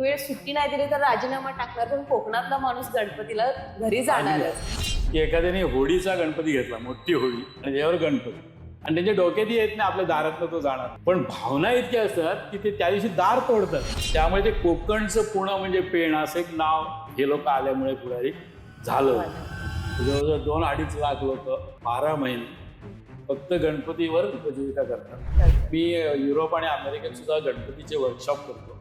एक वेळ सुट्टी नाही दिली तर राजीनामा टाकणार पण कोकणातला माणूस गणपतीला घरी जाणारच की एखाद्याने होडीचा गणपती घेतला मोठी होडी आणि त्याच्यावर गणपती. आणि त्यांच्या डोक्यातही येत नाही आपल्या दारातनं तो जाणार. पण भावना इतक्या असतात की ते त्या दिवशी दार तोडतात. त्यामुळे ते कोकणचं पुणं म्हणजे पेण असं एक नाव हे लोक आल्यामुळे पुढारी झालं जवळजवळ दोन अडीच लाख लोक बारा महिने फक्त गणपतीवर उपजीविका करतात. मी युरोप आणि अमेरिकेत सुद्धा गणपतीचे वर्कशॉप करतो.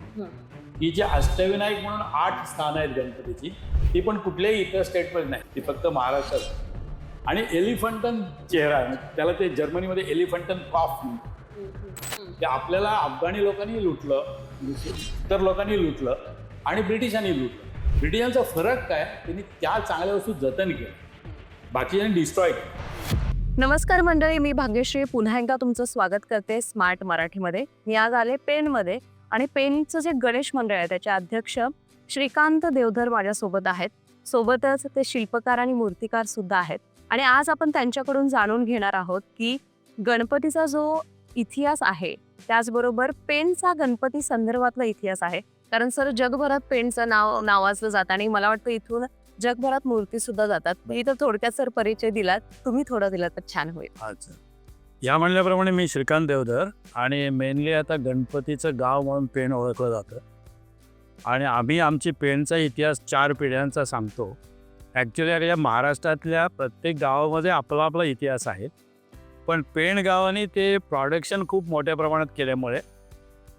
ही जी अष्टविनायक म्हणून आठ स्थानं आहेत गणपतीची ती पण कुठल्याही इतर स्टेटमध्ये नाही. ती फक्त महाराष्ट्रात आणि एलिफंटन चेहरा म्हणजे त्याला ते जर्मनीमध्ये एलिफंटन कॉफ ते आपल्याला अफगाणी लोकांनी लुटलं इतर लोकांनी लुटलं आणि ब्रिटिशांनी लुटलं. ब्रिटिशांचा फरक काय? त्यांनी त्या चांगल्या वस्तू जतन केलं बाकीच्यांनी डिस्ट्रॉय केलं. नमस्कार मंडळी मी भाग्यश्री. पुन्हा एकदा तुमचं स्वागत करते स्मार्ट मराठीमध्ये. मी आज आले पेनमध्ये आणि पेनचं जे गणेश मंडळ आहे त्याचे अध्यक्ष श्रीकांत देवधर माझ्यासोबत आहेत. सोबतच ते शिल्पकार आणि मूर्तिकार सुद्धा आहेत. आणि आज आपण त्यांच्याकडून जाणून घेणार आहोत की गणपतीचा जो इतिहास आहे त्याचबरोबर पेनचा गणपती संदर्भातला इतिहास आहे. कारण सर जगभरात पेनचं नाव नावाजलं जातं आणि मला वाटतं इथून जगभरात मूर्ती सुद्धा जातात. मी तर थोडक्यात सर परिचय दिलात. तुम्ही थोडा दिला तर छान होईल. अच्छा या म्हणल्याप्रमाणे मी श्रीकांत देवधर आणि मेनली आता गणपतीचं गाव म्हणून पेण ओळखलं जातं. आणि आम्ही आमची पेणचा इतिहास चार पिढ्यांचा सांगतो. ॲक्च्युली आपल्या महाराष्ट्रातल्या प्रत्येक गावामध्ये आपला आपला इतिहास आहे. पण पेण गावाने ते प्रॉडक्शन खूप मोठ्या प्रमाणात केल्यामुळे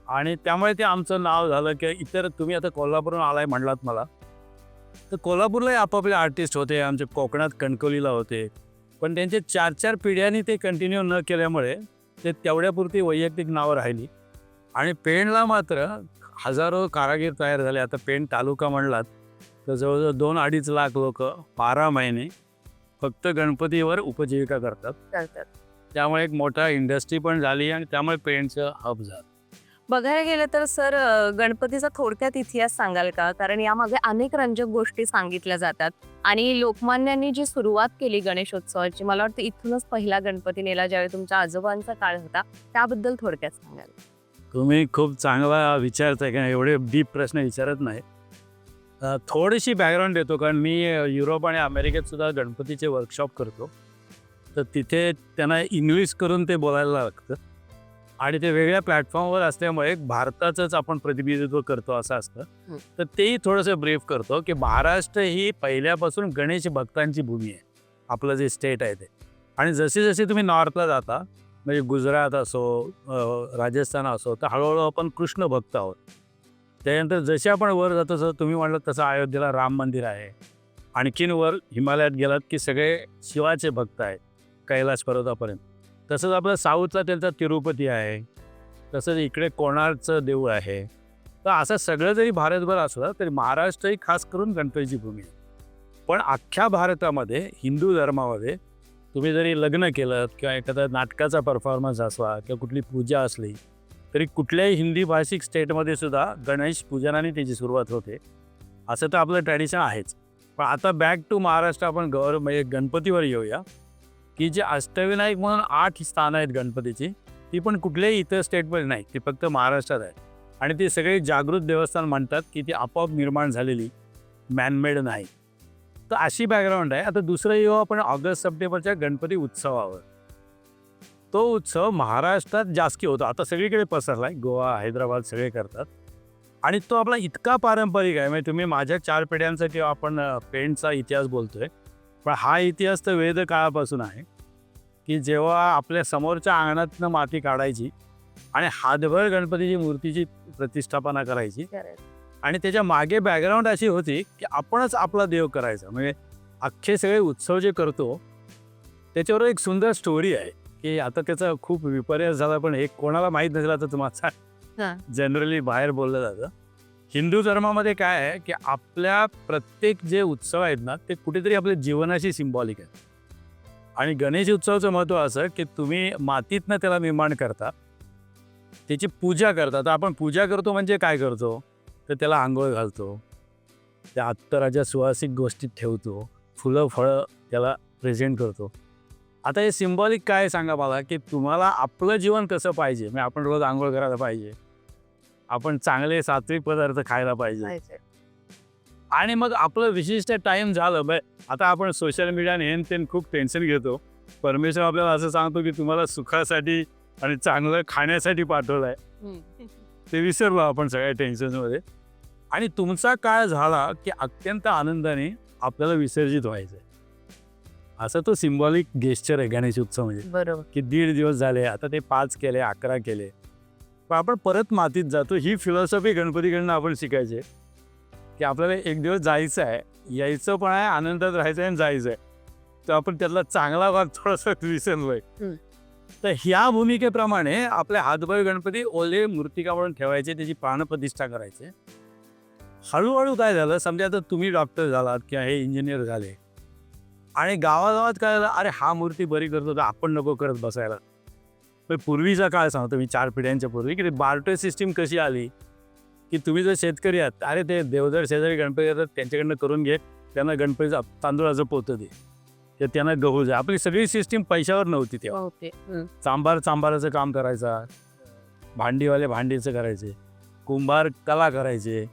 आणि त्यामुळे ते आमचं नाव झालं की इतर तुम्ही आता कोल्हापूरहून आलाय म्हणलात मला. तर कोल्हापूरलाही आपापले आर्टिस्ट होते. आमचे कोकणात कणकवलीला होते. पण त्यांचे चार चार पिढ्यांनी ते कंटिन्यू न केल्यामुळे ते तेवढ्यापुरती वैयक्तिक नावं राहिली. आणि पेणला मात्र हजारो कारागीर तयार झाले. आता पेण तालुका म्हणलात तर जवळजवळ दोन अडीच लाख लोक बारा महिने फक्त गणपतीवर उपजीविका करतात. त्यामुळे एक मोठा इंडस्ट्री पण झाली आणि त्यामुळे पेणचं हब झालं. बघायला गेलं तर सर गणपतीचा थोडक्यात इतिहास सांगाल का? कारण यामागे अनेक रंजक गोष्टी सांगितल्या जातात. आणि लोकमान्यांनी जी सुरुवात केली गणेशोत्सवाची मला वाटतं इथूनच पहिला गणपती नेला ज्यावेळी तुमच्या आजोबांचा काळ होता. त्याबद्दल थोडक्यात सांगाल. तुम्ही खूप चांगला विचारताय का? एवढे डीप प्रश्न विचारत नाही. थोडीशी बॅकग्राऊंड देतो कारण मी युरोप आणि अमेरिकेत सुद्धा गणपतीचे वर्कशॉप करतो. तर तिथे त्यांना इंग्लिश करून ते बोलायला लागतं. आणि ते वेगळ्या प्लॅटफॉर्मवर असल्यामुळे भारताचंच आपण प्रतिनिधित्व करतो असं असतं. तर तेही थोडंसं ब्रीफ करतो की महाराष्ट्र ही पहिल्यापासून गणेश भक्तांची भूमी आहे. आपलं जे स्टेट आहे ते. आणि जसे जसे तुम्ही नॉर्थला जाता म्हणजे गुजरात असो राजस्थान असो तर हळूहळू आपण कृष्ण भक्त आहोत. त्यानंतर जसे आपण वर जातो तसं तुम्ही म्हणलं तसं अयोध्येला राम मंदिर आहे. आणखीन वर हिमालयात गेलात की सगळे शिवाचे भक्त आहेत कैलास पर्वतापर्यंत तसंच आपलं साऊथचा त्यांचा तिरुपती आहे. तसंच इकडे कोणार्कचं देऊळ आहे. तर असं सगळं जरी भारतभर असलं तरी महाराष्ट्र ही खास करून गणपतीची भूमी आहे. पण अख्ख्या भारतामध्ये हिंदू धर्मामध्ये तुम्ही जरी लग्न केलं किंवा एखादा नाटकाचा परफॉर्मन्स असला किंवा कुठली पूजा असली तरी कुठल्याही हिंदी भाषिक स्टेटमध्ये सुद्धा गणेश पूजनाने त्याची सुरुवात होते. असं तर आपलं ट्रॅडिशन आहेच. पण आता बॅक टू महाराष्ट्र आपण गौर म्हणजे गणपतीवर येऊया. की जे अष्टविनायक म्हणून आठ स्थानं आहेत गणपतीची ती पण कुठल्याही इतर स्टेटमध्ये नाही ती फक्त महाराष्ट्रात आहे. आणि ती सगळी जागृत देवस्थान म्हणतात की ती आपोआप निर्माण झालेली मॅनमेड नाही. तर अशी बॅकग्राऊंड आहे. आता दुसरं येऊ आपण ऑगस्ट सप्टेंबरच्या गणपती उत्सवावर. तो उत्सव महाराष्ट्रात जास्ती होतो. आता सगळीकडे पसरला आहे गोवा हैदराबाद सगळे करतात. आणि तो आपला इतका पारंपरिक आहे. म्हणजे तुम्ही माझ्या चार पिढ्यांचा किंवा आपण पेंटचा इतिहास बोलतोय. पण हा इतिहास तर वेद काळापासून आहे. की जेव्हा आपल्या समोरच्या अंगणातनं माती काढायची आणि हातभर गणपतीची मूर्तीची प्रतिष्ठापना करायची आणि त्याच्यामागे बॅकग्राऊंड अशी होती की आपणच आपला देव करायचा. म्हणजे अख्खे सगळे उत्सव जे करतो त्याच्यावर एक सुंदर स्टोरी आहे की आता त्याचा खूप विपर्यास झाला पण एक कोणाला माहीत नसेल तर तुम्हाला. हां. जनरली बाहेर बोललं जातं. हिंदू धर्मामध्ये काय आहे की आपल्या प्रत्येक जे उत्सव आहेत ना ते कुठेतरी आपल्या जीवनाशी सिम्बॉलिक आहेत. आणि गणेश उत्सवाचं महत्त्व असं की तुम्ही मातीतनं त्याला निर्माण करता. त्याची पूजा करता. तर आपण पूजा करतो म्हणजे काय करतो? तर त्याला आंघोळ घालतो. त्या अत्तराच्या सुवासिक गोष्टीत ठेवतो. फुलं फळं त्याला प्रेझेंट करतो. आता हे सिम्बॉलिक काय आहे सांगा मला? की तुम्हाला आपलं जीवन कसं पाहिजे? म्हणजे आपण रोज आंघोळ करायला पाहिजे. आपण चांगले सात्विक पदार्थ खायला पाहिजे. आणि मग आपलं विशिष्ट टाइम झालं बे. आता आपण सोशल मीडियाने हेन तेन खूप टेन्शन घेतो. परमेश्वर आपल्याला असं सांगतो की तुम्हाला सुखासाठी आणि चांगलं खाण्यासाठी पाठवलं आहे. ते विसरलो आपण सगळ्या टेन्शनमध्ये आणि तुमचा काळ झाला की अत्यंत आनंदाने आपल्याला विसर्जित व्हायचं आहे असं तो सिम्बॉलिक गेस्चर आहे गणेश उत्सव म्हणजे. बरोबर. की दीड दिवस झाले आता ते पाच केले अकरा केले. पण आपण परत मातीत जातो ही फिलॉसॉफी गणपतीकडनं आपण शिकायची. की आपल्याला एक दिवस जायचं आहे. यायचं पण आहे आनंदात राहायचं आहे आणि जायचं आहे. तर आपण त्यातला चांगला भाग थोडासा विसरलोय. तर ह्या भूमिकेप्रमाणे आपले हातभर गणपती ओले मूर्तिका म्हणून ठेवायचे त्याची प्राणप्रतिष्ठा करायचे. हळूहळू काय झालं समजा आता तुम्ही डॉक्टर झालात किंवा हे इंजिनियर झाले. आणि गावागावात काय झालं अरे हा मूर्ती बरी करतो तर आपण नको करत बसायला. पूर्वीचा काळ सांगतो मी चार पिढ्यांच्या पूर्वी की बार्टर सिस्टीम कशी आली? की तुम्ही जर शेतकरी आहात अरे ते देवदर शेजारी गणपती येतात त्यांच्याकडनं करून घे त्यांना गणपतीचं तांदूळाचं पोतं दे. ते त्यांना गहू द्या. आपली सगळी सिस्टीम पैशावर नव्हती तेव्हा. चांभार चांभाराचं काम करायचा भांडीवाले भांडीचं करायचे कुंभार कला करायचे.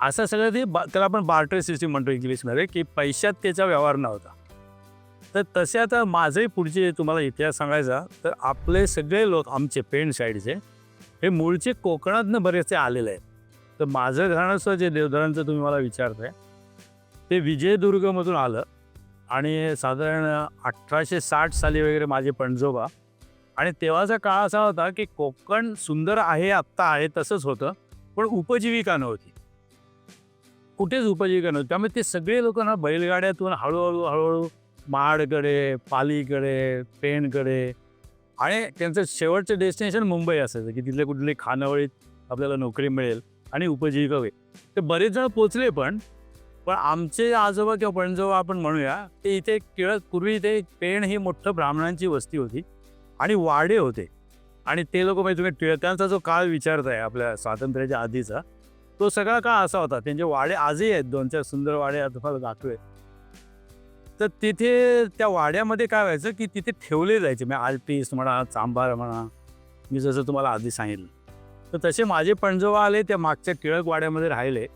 असं सगळं ते बा त्याला आपण बार्टर सिस्टीम म्हणतो इंग्लिशमध्ये की पैशात त्याचा व्यवहार नव्हता. तर तसे आता माझे पुढचे तुम्हाला इतिहास सांगायचा तर आपले सगळे लोक आमचे पेण साईडचे हे मूळचे कोकणातनं बरेचसे आलेले आहेत. तर माझं घराणंसुद्धा जे देवधरांचं तुम्ही मला विचारताय ते विजयदुर्गमधून आलं आणि साधारण अठराशे साठ साली वगैरे माझे पणजोबा आणि तेव्हाचा काळ असा होता की कोकण सुंदर आहे आत्ता आहे तसंच होतं पण उपजीविका नव्हती. कुठेच उपजीविका नव्हती. त्यामुळे ते सगळे लोक ना बैलगाड्यातून हळूहळू हळूहळू माडकडे पालीकडे पेणकडे आणि त्यांचं शेवटचं डेस्टिनेशन मुंबई असायचं की तिथले कुठले खानावळीत आपल्याला नोकरी मिळेल. आणि उपजीविका होईल ते बरेच जण पोचले पण पण आमचे आजोबा किंवा पणजोबा आपण म्हणूया ते इथे टिळक पूर्वी इथे पेण ही मोठं ब्राह्मणांची वस्ती होती आणि वाडे होते. आणि ते लोक म्हणजे तुम्ही टिळकांचा जो काळ विचारताय आपल्या स्वातंत्र्याच्या आधीचा तो सगळा काळ असा होता. त्यांचे वाडे आजही आहेत दोन चार सुंदर वाडे आज तुम्हाला दाखवे तर तिथे त्या वाड्यामध्ये काय व्हायचं की तिथे ठेवले जायचे. म्हणजे आर्टिस्ट म्हणा चांभार म्हणा मी जसं तुम्हाला आधी सांगितलं. तर तसे माझे पणजोबा आले त्या मागच्या टिळक वाड्यामध्ये राहिले.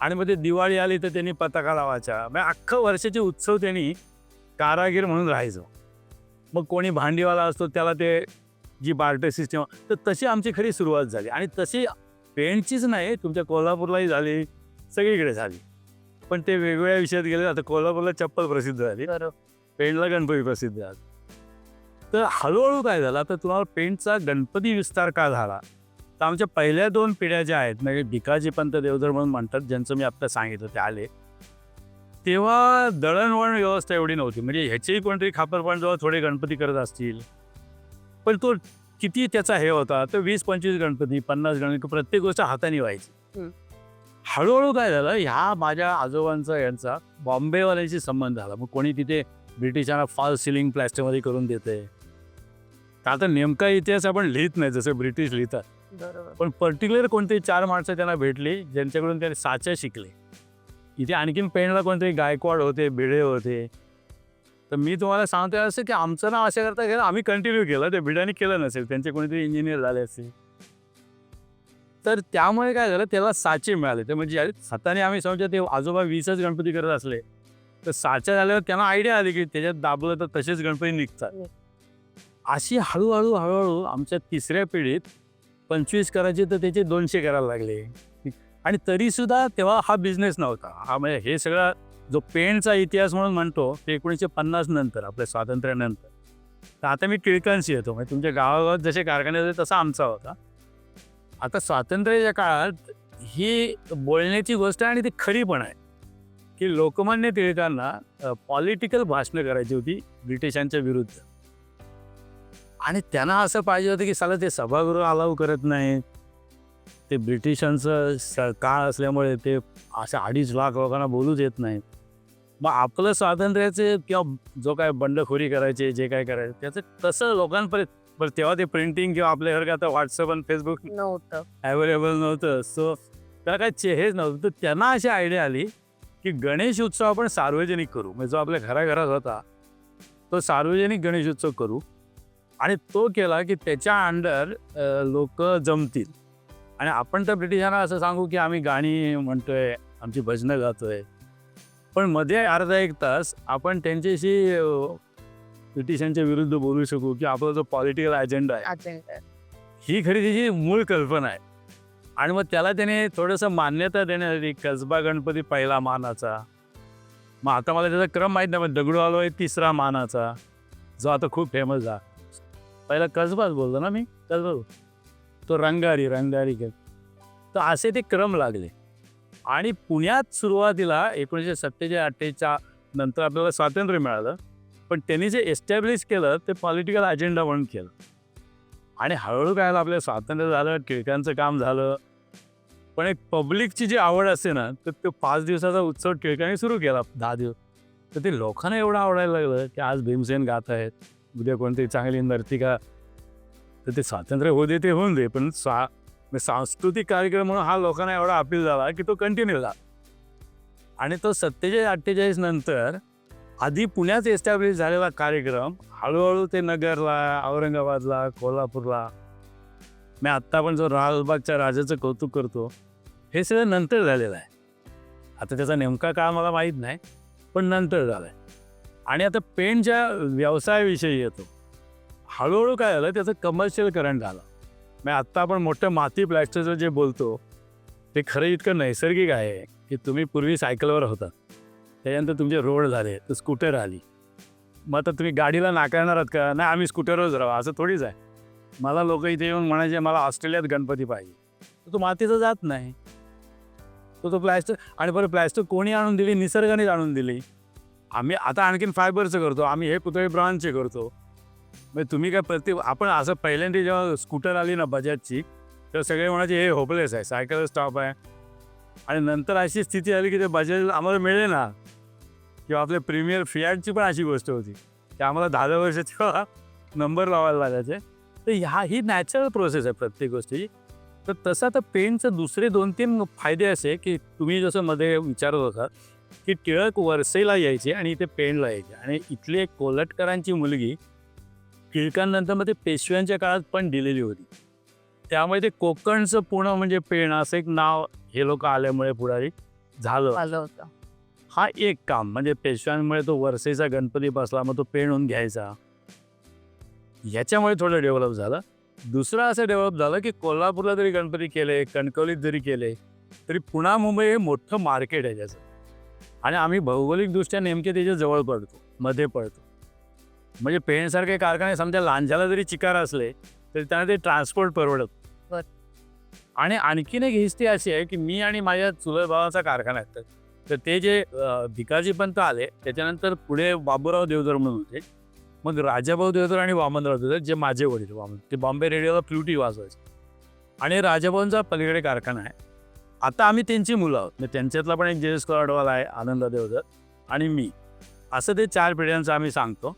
आणि मग ते दिवाळी आली तर त्यांनी पताका लावायच्या म्हणजे अख्खं वर्षाचे उत्सव त्यांनी कारागीर म्हणून राहायचो. मग कोणी भांडीवाला असतो त्याला ते जी बार्टर सिस्टम तर तशी आमची खरी सुरुवात झाली. आणि तशी पेंटचीच नाही तुमच्या कोल्हापूरलाही झाली सगळीकडे झाली. पण ते वेगवेगळ्या विषयात गेले आता कोल्हापूरला चप्पल प्रसिद्ध झाली. पेंटला गणपती प्रसिद्ध झाला. तर हळूहळू काय झालं तर तुम्हाला पेंटचा गणपती विस्तार का झाला? तर आमच्या पहिल्या दोन पिढ्या ज्या आहेत म्हणजे भिकाजी पंत देवधर म्हणून म्हणतात ज्यांचं मी आत्ता सांगितलं ते आले. तेव्हा दळणवळण व्यवस्था एवढी नव्हती. म्हणजे ह्याचेही कोणतरी खापरपण जेव्हा थोडे गणपती करत असतील. पण तो किती त्याचा हे होता तर वीस पंचवीस गणपती पन्नास गणपती प्रत्येक गोष्ट हाताने व्हायची. हळूहळू काय झालं ह्या माझ्या आजोबांचा यांचा बॉम्बेवाल्याशी संबंध झाला. मग कोणी तिथे ब्रिटिशांना फॉल सिलिंग प्लॅस्टरमध्ये करून देते आता नेमका इतिहास आपण लिहित नाही जसं ब्रिटिश लिहितात. पण पर्टिक्युलर कोणते चार माणसं त्यांना भेटली ज्यांच्याकडून त्याने साच्या शिकले. इथे आणखीन पेणला कोणतरी गायकवाड होते भिडे होते. तर मी तुम्हाला सांगतोय असं की आमचं नाव अशा करता गेलं आम्ही कंटिन्यू केलं ते भिड्याने केलं नसेल त्यांचे कोणीतरी इंजिनियर झाले असतील. तर त्यामुळे काय झालं त्याला साचे मिळाले. ते म्हणजे हाताने आम्ही समजा ते आजोबा वीसच गणपती करत असले तर साच्या झाल्यावर त्यांना आयडिया आली की त्याच्यात दाबलं तर तसेच गणपती निघतात. अशी हळूहळू हळूहळू आमच्या तिसऱ्या पिढीत पंचवीस करायचे तर त्याचे दोनशे करायला लागले. आणि तरीसुद्धा तेव्हा हा बिझनेस नव्हता. हा म्हणजे हे सगळा जो पेंटचा इतिहास म्हणून म्हणतो ते एकोणीसशे पन्नास नंतर आपल्या स्वातंत्र्यानंतर. तर आता मी टिळकांशी येतो. म्हणजे तुमच्या गावागावात जसे कारखाने होते तसा आमचा होता. आता स्वातंत्र्याच्या काळात ही बोलण्याची गोष्ट आहे आणि ती खरी पण आहे. की लोकमान्य टिळकांना पॉलिटिकल भाषणं करायची होती ब्रिटिशांच्या विरुद्ध. आणि त्यांना असं पाहिजे होतं की साला ते सभागृह अलाव करत नाही. ते ब्रिटिशांचं स काळ असल्यामुळे ते अशा अडीच लाख लोकांना बोलूच येत नाही. मग आपलं स्वातंत्र्याचे किंवा जो काय बंडखोरी करायचे जे काय करायचे त्याचं तसं लोकांपर्यंत बरं तेव्हा ते प्रिंटिंग किंवा आपल्यासारखं आता व्हॉट्सअप आणि फेसबुक नव्हतं. अवेलेबल नव्हतं. सो त्याला काय चे हेच नव्हतं. तर त्यांना अशी आयडिया आली की गणेश उत्सव आपण सार्वजनिक करू. म्हणजे जो आपल्या घराघरात होता तो सार्वजनिक गणेश उत्सव करू. आणि तो केला की त्याच्या अंडर लोक जमतील. आणि आपण तर ब्रिटिशांना असं सांगू की आम्ही गाणी म्हणतोय आमची भजनं गातोय. पण मध्ये अर्धा एक तास आपण त्यांच्याशी ब्रिटिशांच्या विरुद्ध बोलू शकू की आपला जो पॉलिटिकल अजेंडा आहे. ही खरी त्याची मूळ कल्पना आहे. आणि मग त्याला त्याने थोडंसं मान्यता देण्यासाठी कसबा गणपती पहिला मानाचा. मग आता मला त्याचा क्रम माहीत नाही पण दगडू आलो आहे तिसरा मानाचा जो आता खूप फेमस झाला पहिला कसबाच बोलतो ना मी? कसबाच तो रंगारी रंगारी के तर असे ते क्रम लागले. आणि पुण्यात सुरुवातीला एकोणीसशे सत्तेचाळीस अठ्ठेच्या नंतर आपल्याला स्वातंत्र्य मिळालं. पण त्यांनी जे एस्टॅब्लिश केलं ते पॉलिटिकल अजेंडा म्हणून केलं. आणि हळूहळू काय आपलं स्वातंत्र्य झालं टिळकांचं काम झालं. पण एक पब्लिकची जी आवड असते ना तर तो पाच दिवसाचा उत्सव टिळकांनी सुरू केला दहा दिवस. तर ते लोकांना एवढं आवडायला लागलं की आज भीमसेन गात आहेत. उद्या कोणती चांगली नर्तिका तर ते स्वातंत्र्य होऊ दे ते होऊन दे. पण स्वा म्हणजे सांस्कृतिक कार्यक्रम म्हणून हा लोकांना एवढा अपील झाला की तो कंटिन्यू झाला. आणि तो सत्तेचाळीस अठ्ठेचाळीस नंतर आधी पुण्यात एस्टॅब्लिश झालेला कार्यक्रम हळूहळू ते नगरला औरंगाबादला कोल्हापूरला मी आत्ता पण जो लालबागच्या राजाचं कौतुक करतो हे सगळं नंतर झालेलं आहे. आता त्याचा नेमका काळ मला माहीत नाही पण नंतर झालं आहे आणि आता पेंटच्या व्यवसायाविषयी येतो हळूहळू काय झालं त्याचं कमर्शियल करंट झालं. मी आत्ता आपण मोठं माती प्लॅस्टरचं जे बोलतो ते खरं इतकं नैसर्गिक आहे की तुम्ही पूर्वी सायकलवर होता. त्याच्यानंतर तुमचे रोड झाले तर स्कूटर आली. मग आता तुम्ही गाडीला नाकारणार आहात का? नाही आम्ही स्कूटरवरच राहा असं थोडीच आहे. मला लोक इथे येऊन म्हणायचे मला ऑस्ट्रेलियात गणपती पाहिजे. तर तो मातीचा जात नाही. तो तो प्लॅस्टर आणि बरं प्लॅस्टर कोणी आणून दिली? निसर्गानेच आणून दिली? आम्ही आता आणखीन फायबरचं करतो आम्ही हे पुतळे ब्रॉन्झचे करतो. म्हणजे तुम्ही काय प्रति आपण असं पहिल्यांदा जेव्हा स्कूटर आली ना बजाजची तेव्हा सगळे म्हणायचे हे होपलेस आहे सायकल स्टॉप आहे. आणि नंतर अशी स्थिती आली की ते बजाज आम्हाला मिळेल ना. किंवा आपल्या प्रीमियर फियाटची पण अशी गोष्ट होती. की आम्हाला दहा दहा वर्षाचे नंबर लावायला लागायचे. तर ह्या ही नॅचरल प्रोसेस आहे प्रत्येक गोष्टी तर तसं आता पेनचं दुसरे दोन तीन फायदे असे की तुम्ही जसं मध्ये विचारत होता की टिळक वरसेला यायचे आणि इथे पेणला यायचे. आणि इथली एक कोलटकरांची मुलगी टिळकांनंतर मग ते पेशव्यांच्या काळात पण दिलेली होती. त्यामुळे ते कोकणचं पुणं म्हणजे पेण असं एक नाव हे लोक आल्यामुळे पुढारी झालं. होतं. हा एक काम म्हणजे पेशव्यांमुळे तो वरसेचा गणपती बसला मग तो पेणून घ्यायचा. याच्यामुळे थोडं डेव्हलप झालं. दुसरं असं डेव्हलप झालं की कोल्हापूरला जरी गणपती केले कणकवलीत जरी केले तरी पुणा मुंबई हे मोठं मार्केट आहे त्याचं. आणि आम्ही भौगोलिकदृष्ट्या नेमके त्याच्याजवळ पडतो मध्ये पडतो. म्हणजे पेणसारखे कारखाने समजा लांजाला जरी चिकार असले तरी त्यांना ते ट्रान्सपोर्ट परवडत. आणि आणखीन एक हिस्ट्री अशी आहे की मी आणि माझ्या चुलत भावाचा कारखाना आहे. तर- तर ते जे भिकाजी पंत आले त्याच्यानंतर पुढे बाबूराव देवधर म्हणून होते. मग राजाभाऊ देवधर आणि वामनराव देवधर जे माझे वडील वामन ते बॉम्बे रेडिओला फ्लुटी वाजवायचे. आणि राजाभाऊंचा पलीकडे कारखाना आहे. आता आम्ही त्यांची मुलं आहोत. म्हणजे त्यांच्यातला पण एक जयेश कोराडवाला आहे आनंद देवधर आणि मी. असं ते चार पिढ्यांचं आम्ही सांगतो.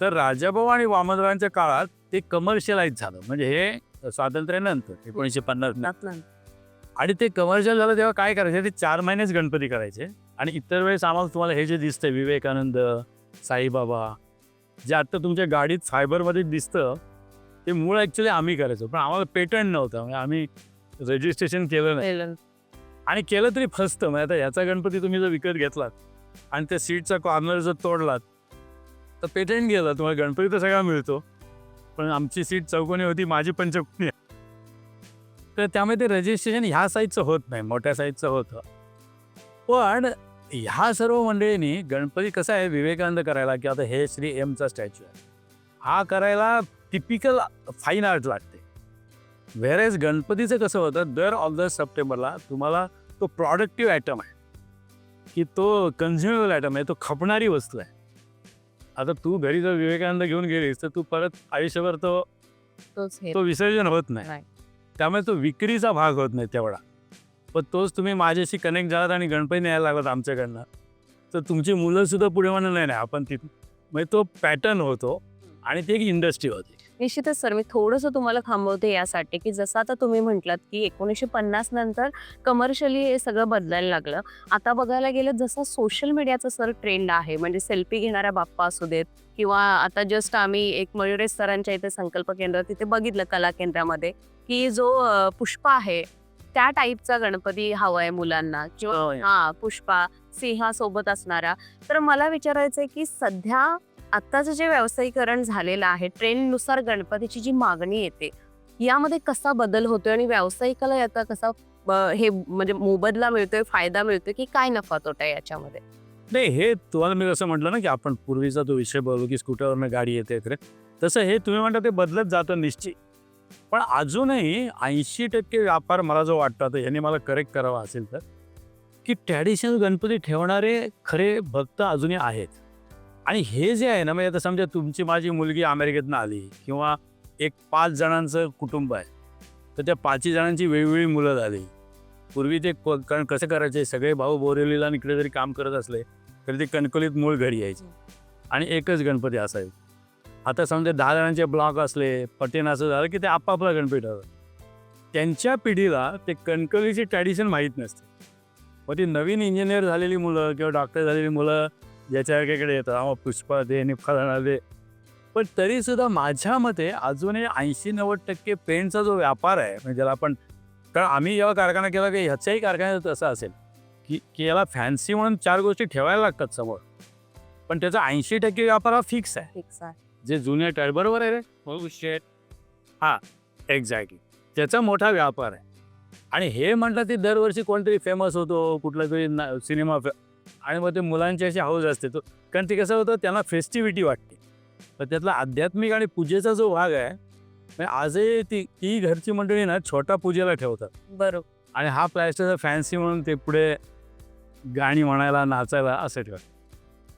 तर राजाभाऊ आणि वामनरावांच्या काळात ते कमर्शियलाइज झालं. म्हणजे हे स्वातंत्र्यानंतर एकोणीसशे पन्नास. आणि ते कमर्शियल झालं तेव्हा काय करायचे? ते चार महिनेच गणपती करायचे. आणि इतर वेळेस आम्हाला तुम्हाला हे जे दिसतंय विवेकानंद साईबाबा जे आत्ता तुमच्या गाडीत फायबरमध्ये दिसतं ते मूळ ॲक्च्युली आम्ही करायचो. पण आम्हाला पेटंट नव्हतं. म्हणजे आम्ही रजिस्ट्रेशन केलं नाही. आणि केलं तरी फसतं. म्हणजे आता ह्याचा गणपती तुम्ही जर विकत घेतलात आणि त्या सीटचा कॉर्नर जर तोडलात तर पेटंट गेला. तुम्हाला गणपती तर सगळा मिळतो. पण आमची सीट चौकोनी होती माझी पंचकोनी तर त्यामुळे ते रजिस्ट्रेशन ह्या साईजचं होत नाही मोठ्या साईजचं होतं. पण ह्या सर्व मंडळींनी गणपती कसा आहे विवेकानंद करायला की आता हे श्री एमचा स्टॅच्यू आहे हा करायला टिपिकल फाईन आर्ट लागते व्हेरेज गणपतीचं कसं होतं दर ऑगस्ट सप्टेंबरला तुम्हाला तो प्रॉडक्टिव्ह आयटम आहे. की तो कन्झ्युमेबल आयटम आहे तो खपणारी वस्तू आहे. आता तू घरी जर विवेकानंद घेऊन गेलीस तर तू परत आयुष्यभर तो. तो विसर्जन होत नाही. त्यामुळे तो विक्रीचा भाग होत नाही तेवढा. पण तोच तुम्ही माझ्याशी कनेक्ट झालात आणि गणपती न्यायला लागलात आमच्याकडनं. तर तुमची मुलं सुद्धा पुढे म्हणून नाही नाही आपण तिथून म्हणजे तो पॅटर्न होतो. आणि ती एक इंडस्ट्री होती. निश्चितच सर. मी थोडंसं तुम्हाला थांबवते यासाठी की जसं आता तुम्ही म्हटलात की एकोणीसशे पन्नास नंतर कमर्शियली हे सगळं बदलायला लागलं. आता बघायला गेलं जसं सोशल मीडियाचं सर ट्रेंड आहे म्हणजे सेल्फी घेणाऱ्या बाप्पा असू देत किंवा आता जस्ट आम्ही एक मयुरेश सरांच्या इथे संकल्प केंद्र तिथे बघितलं कला केंद्रामध्ये की जो पुष्पा आहे त्या टाईपचा गणपती हवाय मुलांना. किंवा हा पुष्पा सिंहासोबत असणारा. तर मला विचारायचंय की सध्या आत्ताचं जे व्यावसायीकरण झालेलं आहे ट्रेंडनुसार गणपतीची जी मागणी येते यामध्ये कसा बदल होतोय आणि व्यावसायिकाला याचा कसा हे म्हणजे मोबदला मिळतोय फायदा मिळतोय की काय नफा तोटा याच्यामध्ये? नाही हे तुम्हाला मी जसं म्हटलं ना की आपण पूर्वीचा तो विषय बोलू की स्कूटरवरनं गाडी येते तर तसं हे तुम्ही म्हणता ते बदलत जातं निश्चित. पण अजूनही ऐंशी टक्के व्यापार मला जो वाटतो आता ह्याने मला करेक्ट करावा असेल तर की ट्रॅडिशनल गणपती ठेवणारे खरे भक्त अजूनही आहेत. आणि हे जे आहे ना म्हणजे आता समजा तुमची माझी मुलगी अमेरिकेतनं आली किंवा एक पाच जणांचं कुटुंब आहे तर त्या पाचही जणांची वेगवेगळी मुलं झाली. पूर्वी ते कारण कसं करायचे? सगळे भाऊ बोरिवलीला आणि इकडे जरी काम करत असले तरी ते कणकलीत मूळ घरी यायचे. आणि एकच गणपती असायचे. आता समजा दहा जणांचे ब्लॉक असले पटेन असं झालं की ते आपापला गणपती आलं त्यांच्या पिढीला ते कणकलीची ट्रॅडिशन माहीत नसते. मग ती नवीन इंजिनियर झालेली मुलं किंवा डॉक्टर झालेली मुलं ज्याच्याकडे येतात अहो पुष्पा दे निफाळा दे पण तरीसुद्धा माझ्या मते अजूनही ऐंशी नव्वद टक्के पेंटचा जो व्यापार आहे म्हणजे ज्याला आपण कारण आम्ही जेव्हा कारखाना केला की ह्याच्याही कारखान्यात असं असेल की की याला फॅन्सी म्हणून चार गोष्टी ठेवायला लागतात समोर. पण त्याचा ऐंशी टक्के व्यापार हा फिक्स आहे. जे जुने टायर बरोबर आहे रे? हो शेट हां एक्झॅक्टली त्याचा मोठा व्यापार आहे. आणि हे म्हटलं ते दरवर्षी कोणतरी फेमस होतो कुठला तरी सिनेमा फे- आणि मग ते मुलांची अशी हौस असते. तो कारण ते कसं होतं त्यांना फेस्टिव्हिटी वाटते. तर त्यातला आध्यात्मिक आणि पूजेचा जो भाग आहे म्हणजे आजही ती ती घरची मंडळी ना छोटा पूजेला ठेवतात. बरोबर. आणि हा प्लॅस्टरचा फॅन्सी म्हणून ते पुढे गाणी म्हणायला नाचायला असं ठेवतात.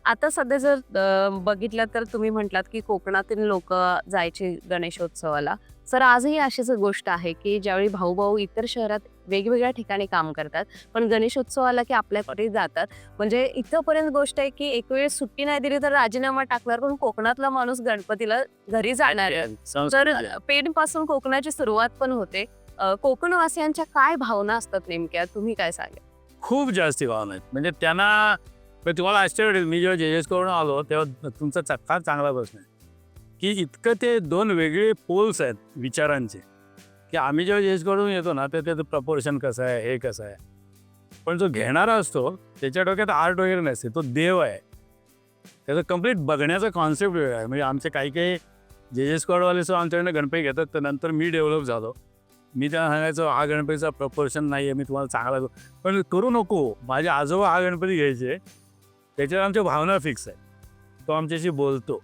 आता सध्या जर बघितलं तर तुम्ही म्हटलात की कोकणातील लोक जायचे गणेशोत्सवाला. सर आजही अशीच गोष्ट आहे की ज्यावेळी भाऊ भाऊ इतर शहरात वेगवेगळ्या ठिकाणी काम करतात पण गणेशोत्सवाला की आपल्याकडे जातात. म्हणजे इथंपर्यंत गोष्ट आहे की एक वेळ सुट्टी नाही दिली तर राजीनामा टाकणार पण कोकणातला माणूस गणपतीला घरी जाणार. तर. पेन पासून कोकणाची सुरुवात पण होते. कोकणवासियांच्या काय भावना असतात नेमक्या? तुम्ही काय सांगा खूप जास्ती भावना आहेत. म्हणजे त्यांना पण तुम्हाला आश्चर्य वाटेल मी जेव्हा जेजेस करून आलो तेव्हा तुमचा फार चांगला प्रश्न आहे. की इतकं ते दोन वेगळे पोल्स आहेत विचारांचे. की आम्ही जेव्हा जेजेस करून येतो ना तर त्याचं प्रपोर्शन कसं आहे हे कसं आहे? पण जो घेणारा असतो त्याच्या डोक्यात आर्ट वगैरे नसते तो देव आहे. त्याचं कंप्लीट बघण्याचा कॉन्सेप्ट वेगळा आहे. म्हणजे आमचे काही काही जे स्क्वॉडवाले सुद्धा आमच्याकडनं गणपती घेतात तर नंतर मी डेव्हलप झालो. मी त्यांना सांगायचो हा गणपतीचा प्रपोर्शन नाही आहे मी तुम्हाला चांगला पण करू नको. माझे आजोबा हा गणपती घ्यायचे त्याच्यावर आमच्या भावना फिक्स आहे तो आमच्याशी बोलतो.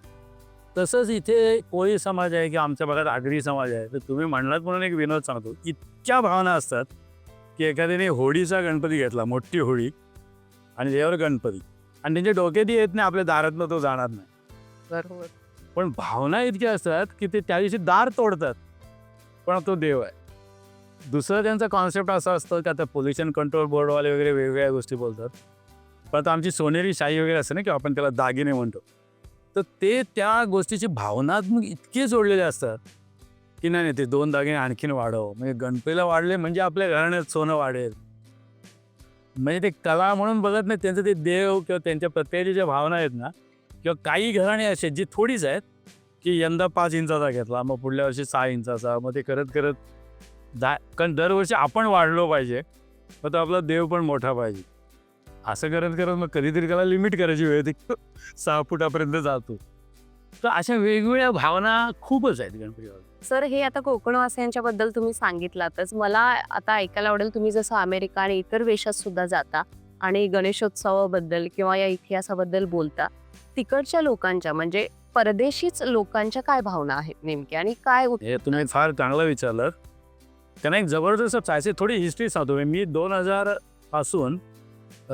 तसंच इथे कोळी समाज आहे की आमच्या भागात आगरी समाज आहे. तर तुम्ही म्हणलात म्हणून एक विनोद सांगतो. इतक्या भावना असतात की एखाद्याने होळीचा गणपती घेतला मोठी होळी आणि त्यावर गणपती. आणि त्यांच्या डोक्यातही येत नाही आपल्या दारातनं तो जाणार नाही. बरोबर. पण भावना इतक्या असतात की ते त्या दिवशी दार तोडतात पण तो देव आहे. दुसरं त्यांचा कॉन्सेप्ट असा असतो की आता पोल्युशन कंट्रोल बोर्डवाले वगैरे वेगवेगळ्या गोष्टी बोलतात. पण आता आमची सोनेरी शाही वगैरे असते ना किंवा आपण त्याला दागिने म्हणतो. तर ते त्या गोष्टीची भावनात्मक इतके जोडलेले असतात की नाही नाही ते दोन दागिने आणखीन वाढव. म्हणजे गणपतीला वाढले म्हणजे आपल्या घराण्यात सोनं वाढेल. म्हणजे ते कला म्हणून बघत नाही त्यांचं ते देव किंवा त्यांच्या प्रत्येकाच्या ज्या भावना आहेत ना किंवा काही घराणे असे जी थोडीच आहेत की यंदा पाच इंचाचा घेतला मग पुढल्या वर्षी सहा इंचाचा मग ते करत करत दा कारण दरवर्षी आपण वाढलो पाहिजे मग तो आपला देव पण मोठा पाहिजे. असं करत करत मग कधीतरी त्याला लिमिट करायची वेळ येते. सहा फुटापर्यंत जातो. तर अशा वेगवेगळ्या भावना खूपच आहेत गणपतीवर सर हे आता कोकणवासियांच्या बद्दल तुम्ही सांगितलातच. मला आता ऐकायला आवडेल तुम्ही जसं अमेरिका आणि इतर देशात सुद्धा जाता आणि गणेशोत्सवाबद्दल किंवा या इतिहासाबद्दल बोलता. तिकडच्या लोकांच्या म्हणजे परदेशीच लोकांच्या काय भावना आहेत नेमक्या आणि काय हे तुम्ही फार चांगलं विचारलं त्यांना एक जबरदस्त थोडी हिस्ट्री सांगतो मी. दोन हजारपासून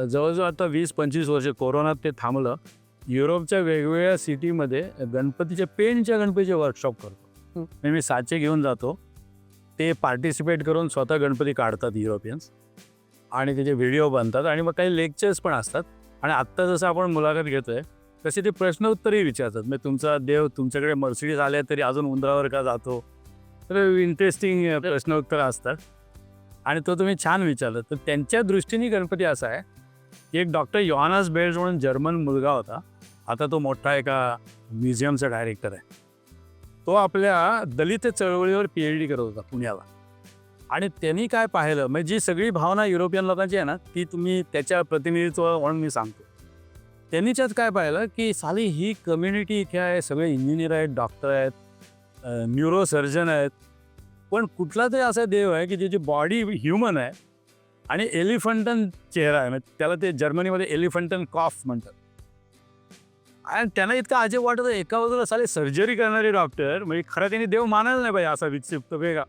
जवळजवळ आता वीस पंचवीस वर्ष कोरोनात ते थांबलं. युरोपच्या वेगवेगळ्या सिटीमध्ये गणपतीच्या पेंटच्या गणपतीचे वर्कशॉप करतो. म्हणजे मी साचे घेऊन जातो. ते पार्टिसिपेट करून स्वतः गणपती काढतात युरोपियन्स. आणि त्याचे व्हिडिओ बनतात. आणि मग काही लेक्चर्स पण असतात. आणि आत्ता जसं आपण मुलाखत घेतोय तसे ते प्रश्न उत्तरही विचारतात. म्हणजे तुमचा देव तुमच्याकडे मर्सिडीज आल्या तरी अजून उंदरावर का जातो? तर इंटरेस्टिंग प्रश्न उत्तर असतात. आणि तो तुम्ही छान विचारलं. तर त्यांच्या दृष्टीने गणपती असा आहे एक डॉक्टर योहानस बेल्स म्हणून जर्मन मुलगा होता. आता तो मोठा एका म्युझियमचा डायरेक्टर आहे. तो आपल्या दलित चळवळीवर पी एच डी करत होता पुण्याला. आणि त्यांनी काय पाहिलं? म्हणजे जी सगळी भावना युरोपियन लोकांची आहे ना ती तुम्ही त्याच्या प्रतिनिधित्व म्हणून मी सांगतो. त्यांनी त्यात काय पाहिलं की साली ही कम्युनिटी इथे आहे सगळे इंजिनियर आहेत डॉक्टर आहेत न्यूरोसर्जन आहेत. पण कुठला तरी असा देव आहे की ज्याची बॉडी ह्युमन आहे आणि एलिफंटन चेहरा आहे म्हणजे त्याला ते जर्मनीमध्ये एलिफंटन कॉफ म्हणतात. आणि त्यांना इतकं अजब वाटत एका बाजूला साले सर्जरी करणारे डॉक्टर म्हणजे खरं त्यांनी देव मानायला नाही पाहिजे असा विक्षिप्त वेगळा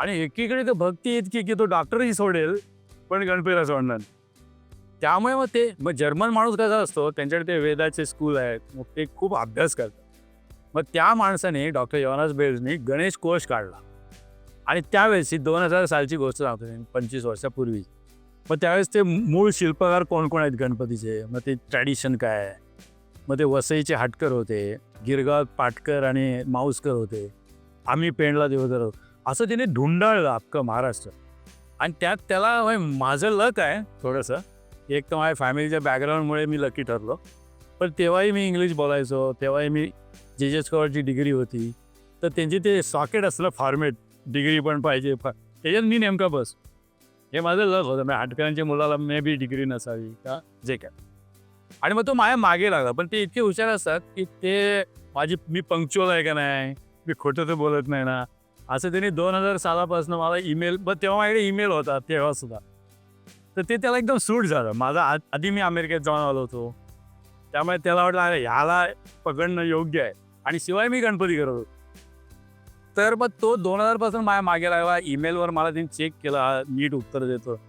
आणि एकीकडे तर भक्ती इतकी की तो डॉक्टरही सोडेल पण गणपतीला सोडणार त्यामुळे मग ते मग जर्मन माणूस कसा असतो त्यांच्याकडे ते वेदाचे स्कूल आहेत मग ते खूप अभ्यास करतात. मग त्या माणसाने डॉक्टर योनास बेल्सनी गणेश कोश काढला. आणि त्यावेळेस ही दोन हजार सालची गोष्ट सांगतो मी, पंचवीस वर्षापूर्वी. मग त्यावेळेस ते मूळ शिल्पकार कोण कोण आहेत गणपतीचे? मग ते ट्रॅडिशन काय? आहे मग ते वसईचे हाटकर होते गिरगाव पाटकर आणि माऊसकर होते. आम्ही पेंडला देवधर होतो. असं त्याने ढुंडाळलं अख्खं महाराष्ट्र. आणि त्यात त्याला म्हणजे माझं लक आहे थोडंसं. एक तर माझ्या फॅमिलीच्या बॅकग्राऊंडमुळे मी लकी ठरलो. पण तेव्हाही मी इंग्लिश बोलायचो तेव्हाही मी जे जे स्कॉलरची डिग्री होती. तर त्यांची ते सॉकेट असलं फॉर्मेट डिग्री पण पाहिजे. फा त्याच्यात मी नेमका बस. हे माझं लक होतं. म्हणजे हाटकरांच्या मुलाला मे बी डिग्री नसावी का? जे काय. आणि मग तो माझ्या मागे लागला. पण ते इतके हुशार असतात की ते माझी मी पंक्च्युअल आहे का नाही? मी खोटं तर बोलत नाही ना. असं त्यांनी दोन हजार सालापासून मला ईमेल पण तेव्हा माझ्याकडे ईमेल होता तेव्हा सुद्धा. तर ते त्याला एकदम सूट झालं. माझा आ- आधी मी अमेरिकेत जाऊन आलो होतो. त्यामुळे त्याला वाटलं अरे ह्याला पकडणं योग्य आहे. आणि शिवाय मी गणपती करत होतो. तर मग तो दोन हजारपासून माझ्या मागे लागला. ईमेलवर मला त्यांनी चेक केला नीट उत्तर देतो.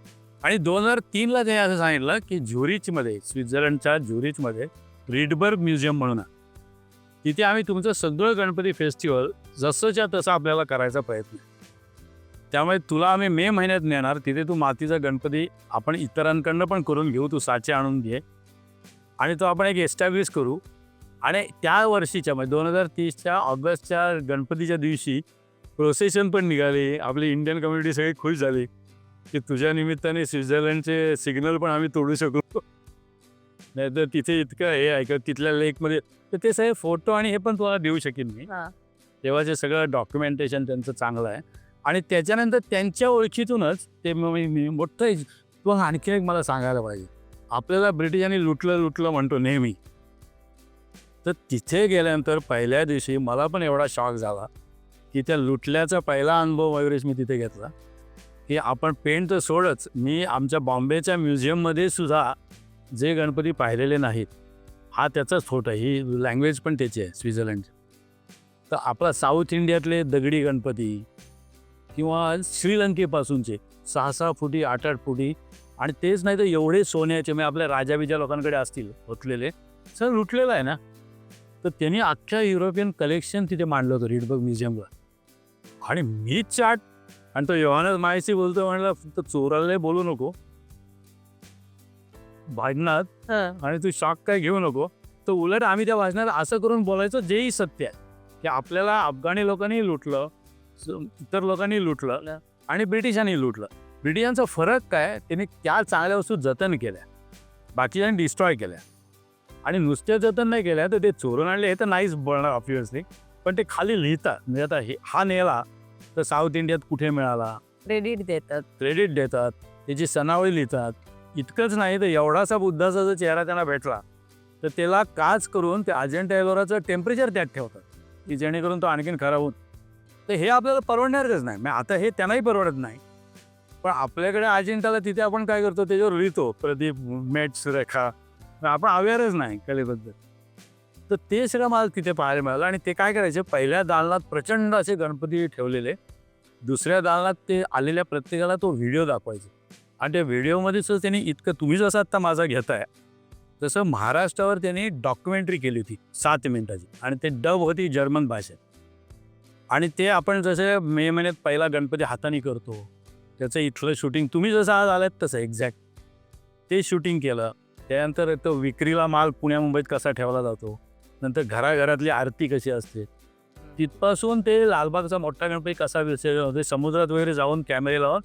आणि दोन हजार तीनला ते असं सांगितलं की झुरिचमध्ये स्वित्झर्लंडच्या झुरिचमध्ये रिडबर्ग म्युझियम म्हणून तिथे आम्ही तुमचं सगळं गणपती फेस्टिवल जसंच्या तसं आपल्याला करायचा प्रयत्न त्यामुळे तुला आम्ही मे महिन्यात नेणार तिथे तू मातीचा गणपती आपण इतरांकडनं पण करून घेऊ तू साचे आणून घे आणि तो आपण एक एस्टॅब्लिश करू. आणि त्या वर्षीच्या म्हणजे दोन हजार तीसच्या ऑगस्टच्या गणपतीच्या दिवशी प्रोसेशन पण निघाली. आपली इंडियन कम्युनिटी सगळी खुश झाली की तुझ्या निमित्ताने स्वित्झर्लंडचे सिग्नल पण आम्ही तोडू शकू नाही तर तिथे इतकं हे आहे का तिथल्या लेकमध्ये तर ते सगळे फोटो आणि हे पण तुम्हाला देऊ शकेन मी. तेव्हाचे सगळं डॉक्युमेंटेशन त्यांचं चांगलं आहे. आणि त्याच्यानंतर त्यांच्या ओळखीतूनच ते मग मी- मी मोठं आणखी एक मला सांगायला पाहिजे. आपल्याला ब्रिटिशांनी लुटलं लुटलं म्हणतो नेहमी. तर तिथे गेल्यानंतर पहिल्या दिवशी मला पण एवढा शॉक झाला की त्या लुटल्याचा पहिला अनुभव वगैरेच मी तिथे घेतला. की आपण पेंट तर सोडच मी आमच्या बॉम्बेच्या म्युझियममध्ये सुद्धा जे गणपती पाहिलेले नाहीत हा त्याचाच फोटो आहे. ही लँग्वेज पण त्याची आहे स्वित्झर्लंडची तर आपला साऊथ इंडियातले दगडी गणपती किंवा श्रीलंकेपासूनचे सहा सहा फुटी आठ आठ फुटी आणि तेच नाही तर एवढे सोन्याचे म्हणजे आपल्या राजाबिजा लोकांकडे असतील होतलेले सर लुटलेलं आहे ना? तर त्यांनी अख्ख्या युरोपियन कलेक्शन तिथे मांडलं होतं रिडबर्ग म्युझियमला आणि मीच चाट आणि तो योहानच मायाशी बोलतो म्हणलं फक्त चोराला बोलू नको. भाजनात. आणि तू शॉक काय घेऊ नको. तर उलट आम्ही त्या भाषणात असं करून बोलायचं जेही सत्य आहे. की आपल्याला अफगाणी लोकांनी लुटलं इतर लोकांनी लुटलं आणि ब्रिटिशांनी लुटलं. ब्रिटिशांचा फरक काय? त्यांनी त्या चांगल्या वस्तू जतन केल्या. बाकीच्यांनी डिस्ट्रॉय केल्या. आणि नुसत्या जतन नाही केल्या तर ते चोरून आणले हे तर नाहीच बोलणार ऑब्विसली पण ते खाली लिहितात. म्हणजे आता हे हा नेला तर साऊथ इंडियात कुठे मिळाला? क्रेडिट देतात. क्रेडिट देतात. त्याची सनावळी लिहितात. इतकंच नाही तर एवढासा बुद्धाचा जर चेहरा त्यांना भेटला तर त्याला काच करून ते अजेंटा एलोराचं टेम्परेचर त्यात ठेवतात की जेणेकरून तो आणखीन खराब होत तर हे आपल्याला परवडणारच नाही. म्हणजे आता हे त्यांनाही परवडत नाही. पण आपल्याकडे अजेंटाला तिथे आपण काय करतो? त्याच्यावर लिहितो. प्रदीप मेट्स रेखा आपण अवेअरच नाही कलेबद्दल. तर ते सगळं मला तिथे पाहायला मिळालं आणि ते काय करायचे पहिल्या दालनात प्रचंड असे गणपती ठेवलेले. दुसऱ्या दालनात ते आलेल्या प्रत्येकाला तो व्हिडिओ दाखवायचे. आणि त्या व्हिडिओमध्ये सुद्धा त्यांनी इतकं तुम्ही जसं आत्ता माझा घेताय तसं महाराष्ट्रावर त्यांनी डॉक्युमेंटरी केली होती सात मिनिटाची. आणि ते डब होती जर्मन भाषेत. आणि ते आपण जसे मे महिन्यात पहिला गणपती हाताने करतो त्याचं इथलं शूटिंग तुम्ही जसं आज आलात तसं एक्झॅक्ट. ते शूटिंग केलं. त्यानंतर तो विक्रीला माल पुण्या मुंबईत कसा ठेवला जातो? नंतर घराघरातली आरती कशी असते? तिथपासून ते लालबागचा मोठा गणपती कसा होते समुद्रात वगैरे जाऊन कॅमेरे लावून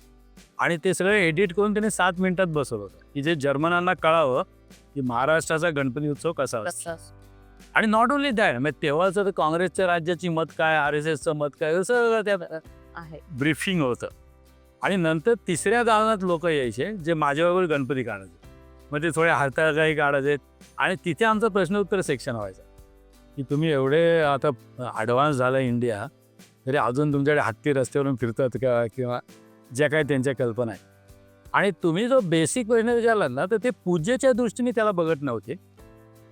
आणि ते सगळं एडिट करून त्याने सात मिनिटात बसवलं होतं. की जे जर्मनांना कळावं की महाराष्ट्राचा गणपती उत्सव कसा असतो. आणि नॉट ओन्ली दॅट म्हणजे तेव्हाचं तर काँग्रेसच्या राज्याची मत काय आर एस एसचं मत काय सगळं त्या आहे. ब्रीफिंग होतं. आणि नंतर तिसऱ्या दालनात लोक यायचे जे माझ्याबरोबर गणपती काढायचे. मग ते थोडे हाताळाही काढायचे आणि तिथे आमचं प्रश्न उत्तर सेक्शन व्हायचं. की तुम्ही एवढे आता ॲडव्हान्स झालं इंडिया तरी अजून तुमच्याकडे हत्ती रस्त्यावरून फिरतात का? किंवा ज्या काही त्यांच्या कल्पना आहेत. आणि तुम्ही जो बेसिक प्रश्न विचारला ना तर ते पूजेच्या दृष्टीने त्याला बघत नव्हते.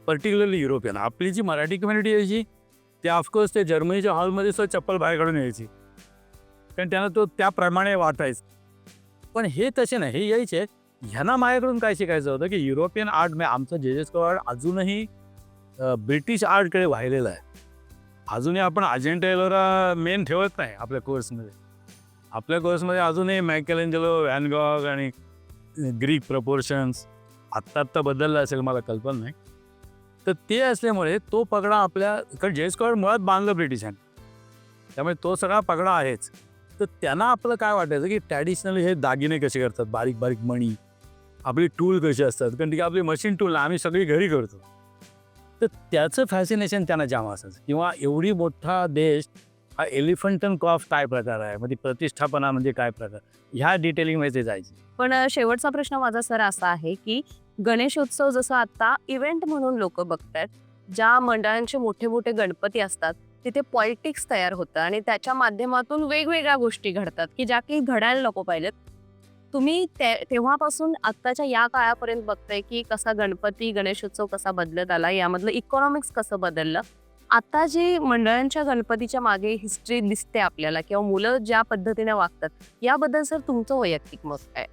पर्टिक्युलरली युरोपियन आपली जी मराठी कम्युनिटी यायची ते ऑफकोर्स ते जर्मनीच्या हॉलमध्ये सुद्धा चप्पल बाहेर काढून यायची. कारण त्यांना तो त्याप्रमाणे वाटायचं. पण हे तसे नाही हे यायचे ह्यांना माझ्याकडून काय शिकायचं होतं की युरोपियन आर्ट म्हणजे आमचं जे जे अजूनही ब्रिटिश आर्टकडे वाहिलेलं आहे. अजूनही आपण अजेंटा एलोरा मेन ठेवत नाही आपल्या कोर्समध्ये आपल्या कोर्समध्ये अजूनही मॅकेलेंजलो व्हॅनगॉग आणि ग्रीक प्रपोर्शन्स आत्ता आत्ता बदललं असेल मला कल्पना नाही. तर ते असल्यामुळे तो पगडा आपल्या कारण जे कवाड मुळात बांधलं ब्रिटिशांनी त्यामुळे तो सगळा पगडा आहेच. तर त्यांना आपलं काय वाटायचं की ट्रॅडिशनली हे दागिने कसे करतात? बारीक बारीक मणी. आपली टूल कशी असतात? कारण की आपली मशीन टूल आम्ही सगळी घरी करतो. तर त्याचं फॅसिनेशन त्यांना जाम असायचं. किंवा एवढी मोठा देश हा एलिफंटन कॉफ काय प्रकार आहे? म्हणजे प्रतिष्ठापना म्हणजे काय प्रकार? ह्या डिटेलिंगमध्ये ते जायचे. पण शेवटचा प्रश्न माझा सर असा आहे की गणेशोत्सव जसं आता इव्हेंट म्हणून लोक बघतात ज्या मंडळांचे मोठे मोठे गणपती असतात तिथे पॉलिटिक्स तयार होतं. आणि त्याच्या माध्यमातून वेगवेगळ्या गोष्टी घडतात की ज्या काही घडायला नको पाहिजेत तुम्ही ते तेव्हापासून आत्ताच्या या काळापर्यंत बघताय की कसा गणपती गणेशोत्सव कसा बदलत आला यामधलं इकॉनॉमिक्स कसं बदललं? आता जी मंडळांच्या गणपतीच्या मागे हिस्ट्री दिसते आपल्याला किंवा मुलं ज्या पद्धतीने वागतात याबद्दल सर तुमचं वैयक्तिक मत काय?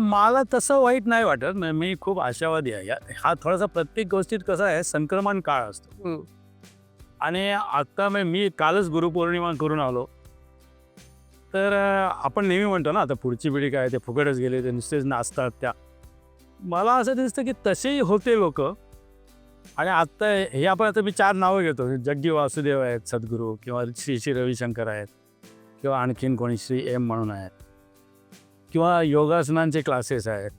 मला तसं वाईट नाही वाटत. मी खूप आशावादी आहे. हा थोडासा प्रत्येक गोष्टीत कसा आहे संक्रमण काळ असतो. आणि आता मी कालच गुरुपौर्णिमा करून आलो. तर आपण नेहमी म्हणतो ना आता पुढची पिढी काय ते फुकटच गेले ते नुसतेच नाचतात त्या. मला असं दिसतं की तसेही होते लोक. आणि आत्ता हे आपण आता मी चार नावं घेतो. जग्गी वासुदेव आहेत सद्गुरू किंवा श्री श्री रविशंकर आहेत किंवा आणखीन कोणी श्री एम म्हणून आहेत किंवा योगासनांचे क्लासेस आहेत.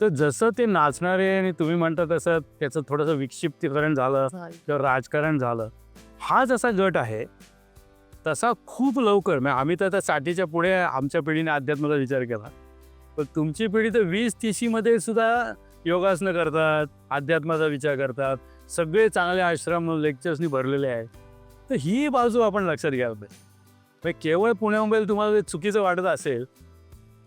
तर जसं ते नाचणारे आणि तुम्ही म्हणता तसं त्याचं थोडंसं विक्षिप्तीकरण झालं किंवा राजकारण झालं. हा जसा गट आहे. तसा खूप लवकर म्हणजे आम्ही तर आता साठीच्या पुढे आमच्या पिढीने अध्यात्माचा विचार केला. पण तुमची पिढी तर वीस तीशीमध्ये सुद्धा योगासनं करतात अध्यात्माचा विचार करतात सगळे चांगले आश्रम लेक्चर्सनी भरलेले आहेत. तर ही बाजू आपण लक्षात घ्यायला पाहिजे. म्हणजे केवळ पुण्या मुंबईला तुम्हाला ते चुकीचं वाटत असेल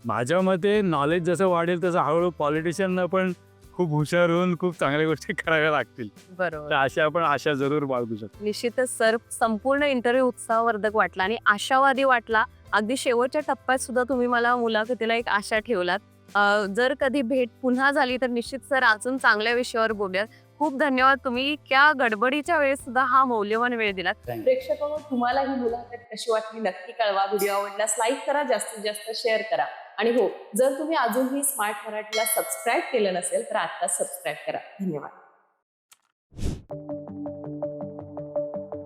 माझ्या मते नॉलेज जसं वाढेल तसं हळूहळू पॉलिटिशियनना पण खूप हुशार होऊन खूप चांगल्या गोष्टी कराव्या लागतील. बरोबर. तर अशा आपण आशा जरूर बाळगू शकतो. निश्चितच सर संपूर्ण इंटरव्ह्यू उत्साहवर्धक वाटला आणि आशावादी वाटला. अगदी शेवटच्या टप्प्यात सुद्धा तुम्ही मला मुलाखतीला एक आशा ठेवलात. अं, जर कधी भेट पुन्हा झाली तर निश्चित सर अजून चांगल्या विषयावर बोलूयात. खूप धन्यवाद. तुम्ही त्या गडबडीच्या वेळेस सुद्धा हा मौल्यवान वेळ दिलात. प्रेक्षकांवर तुम्हाला ही मुलाखत कशी वाटली नक्की कळवा. व्हिडिओ आवडल्यास लाईक करा जास्तीत जास्त शेअर करा. आणि हो जर तुम्ही अजूनही स्मार्ट मराठीला सबस्क्राईब केलं नसेल तर आता सबस्क्राईब करा. धन्यवाद.